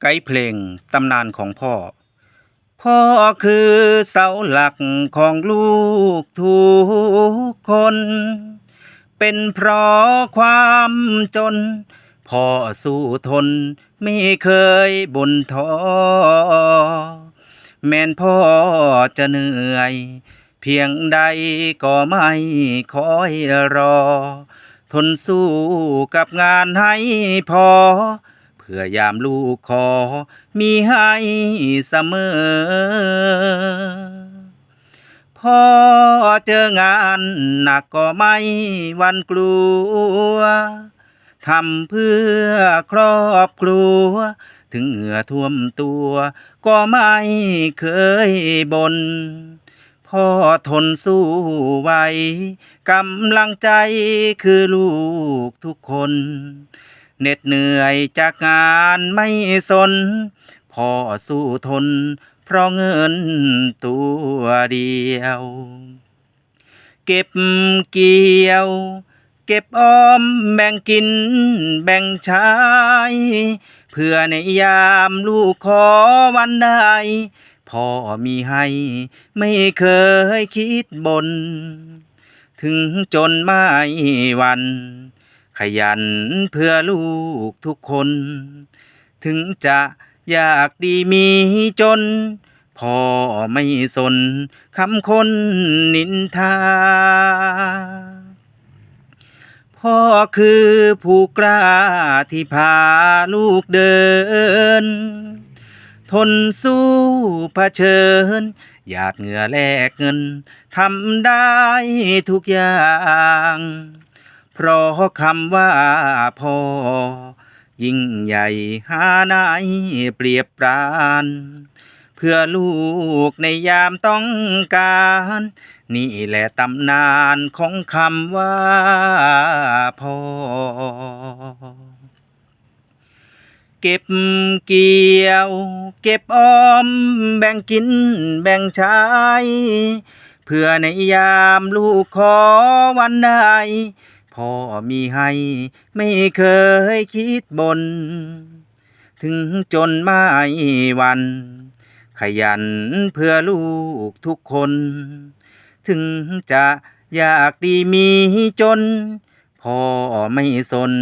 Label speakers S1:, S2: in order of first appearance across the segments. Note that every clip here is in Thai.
S1: ไกด์เพลงตำนานของพ่อ พ่อคือเสาหลักของลูกทุกคน เป็นเพราะความจน พ่อสู้ทนไม่เคยบ่นท้อแม้นพ่อจะเหนื่อย เพียงใดก็ไม่คอยรอ ทนสู้กับงานให้พอ พื่อยามลูกขอ มีให้เสมอ พอเจองานหนักก็ไม่วันกลัว ทำเพื่อครอบครัว ถึงเหงื่อท่วมตัว ก็ไม่เคยบน่นพ่อทนสู้ไว้ กำลังใจคือลูกทุกคน เหน็ดเหนื่อยจากงานไม่สน พ่อสู้ทน เพราะเงินตัวเดียว เก็บเกี่ยว เก็บออมแบ่งกินแบ่งใช้เพื่อในยามลูกขอวันใดพ่อมีให้ไม่เคยคิดบน ถึงจนไม่วัน ขยันเพื่อลูกทุกคน ถึงจะอยากดีมีจน พ่อไม่สนคำคนนินทา พ่อคือผู้กล้าที่พาลูกเดิน ทนสู้เผชิญหยาดเหงื่อแลกเงินทำได้ทุกอย่าง เพราะคำว่าพ่อยิ่งใหญ่หาไหนเปรียบปรานเพื่อลูกในยามต้องการ นี่แหละตำนานของคำว่าพ่อเก็บเกี่ยว เก็บออม แบ่งกินแบ่งใช้เพื่อในยามลูกขอวันใด พ่อมีให้ ไม่เคยคิดบน ถึงจนไม่วัน ขยันเพื่อลูกทุกคน ถึงจะอยากดีมีจน พ่อไม่สน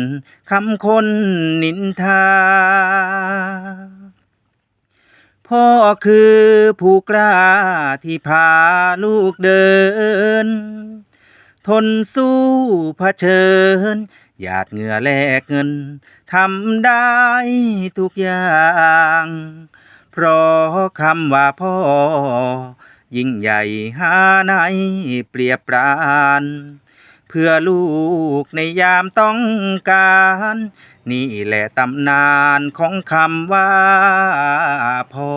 S1: คำคนนินทา พ่อคือผู้กล้าที่พาลูกเดิน ทนสู้เผชิญ หยาดเหงื่อแลกเงินทำได้ทุกอย่าง เพราะคำว่าพ่อ ยิ่งใหญ่หาไหนเปรียบปรานเพื่อลูกในยามต้องการ นี่แหละตำนานของคำว่าพ่อ